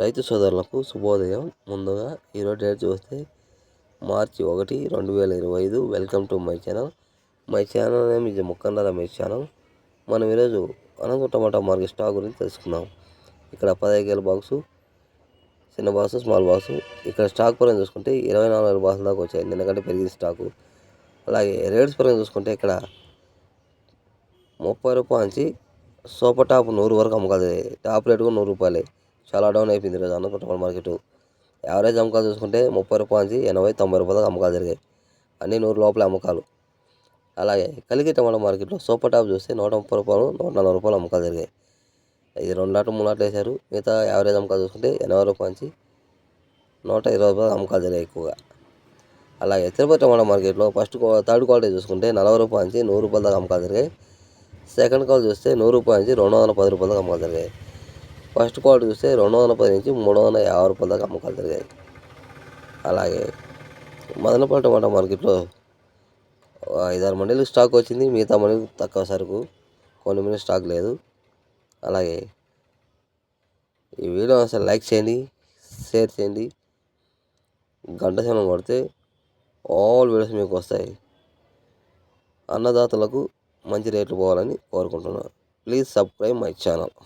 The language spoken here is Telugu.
రైతు సోదరులకు శుభోదయం. ముందుగా ఈరోజు డేట్ చూస్తే మార్చి ఒకటి రెండు వేల ఇరవై ఐదు. Welcome to my channel. My channel name ఇది ముక్కన్న రమేష్ ఛానల్. మనం ఈరోజు అనంత టమాటా మార్కెట్ స్టాక్ గురించి తెలుసుకుందాం. ఇక్కడ పదహైదు వేల బాక్స్ చిన్న బాక్స్ స్మాల్ బాక్స్. ఇక్కడ స్టాక్ పరంగా చూసుకుంటే ఇరవై నాలుగు వేల బాక్స్ దాకా వచ్చాయి. ఎందుకంటే పెరిగింది స్టాకు. అలాగే రేట్స్ పరంగా చూసుకుంటే ఇక్కడ ముప్పై రూపాయల నుంచి సూపర్ టాప్ నూరు వరకు అమ్మకాలి టాప్ రేట్ కూడా నూరు రూపాయలే. చాలా డౌన్ అయిపోయింది ఈరోజు అన్నకుంట మార్కెట్. యావరేజ్ అమ్మకాలు చూసుకుంటే ముప్పై రూపాయల నుంచి ఎనభై తొంభై రూపాయలకు అమ్మకాలు జరిగాయి. అన్నీ నూరు లోపల అమ్మకాలు. అలాగే కలిగి టమాటా మార్కెట్లో సూపర్ టాప్ చూస్తే నూట ముప్పై రూపాయలు నూట నలభై రూపాయలు అమ్మకాలు జరిగాయి. ఇది రెండు లాట్లు మూడు నాట్లు వేశారు. మిగతా యావరేజ్ అమ్మకాలు చూసుకుంటే ఎనభై రూపాయల నుంచి నూట ఇరవై రూపాయలు అమ్మకాలు జరిగాయి ఎక్కువగా. అలాగే తిరుపతి టమాటా మార్కెట్లో ఫస్ట్ థర్డ్ క్వాలిటీ చూసుకుంటే నలభై రూపాయల నుంచి నూరు రూపాయల దాకా అమ్మకాలు జరిగాయి. సెకండ్ కాల్ చూస్తే నూరు రూపాయల నుంచి రెండు వందల పది రూపాయల దాకా అమ్మకాలు జరిగాయి. ఫస్ట్ క్వాలిటీ చూస్తే రెండు వందల పది నుంచి మూడు వందల యాభై రూపాయల దాకా అమ్మకాలు జరిగాయి. అలాగే మదనపల్లి టమాటా మార్కెట్లో ఐదారు మండీలు స్టాక్ వచ్చింది మిగతా మండీలు తక్కువ సరుకు కొన్ని మంది స్టాక్ లేదు. అలాగే ఈ వీడియో అసలు లైక్ చేయండి షేర్ చేయండి. గంట సమయం కొడితే ఆల్ వీడియోస్ మీకు వస్తాయి. అన్నదాతలకు మంచి రేట్లు పోవాలని కోరుకుంటున్నాను. Please subscribe my channel.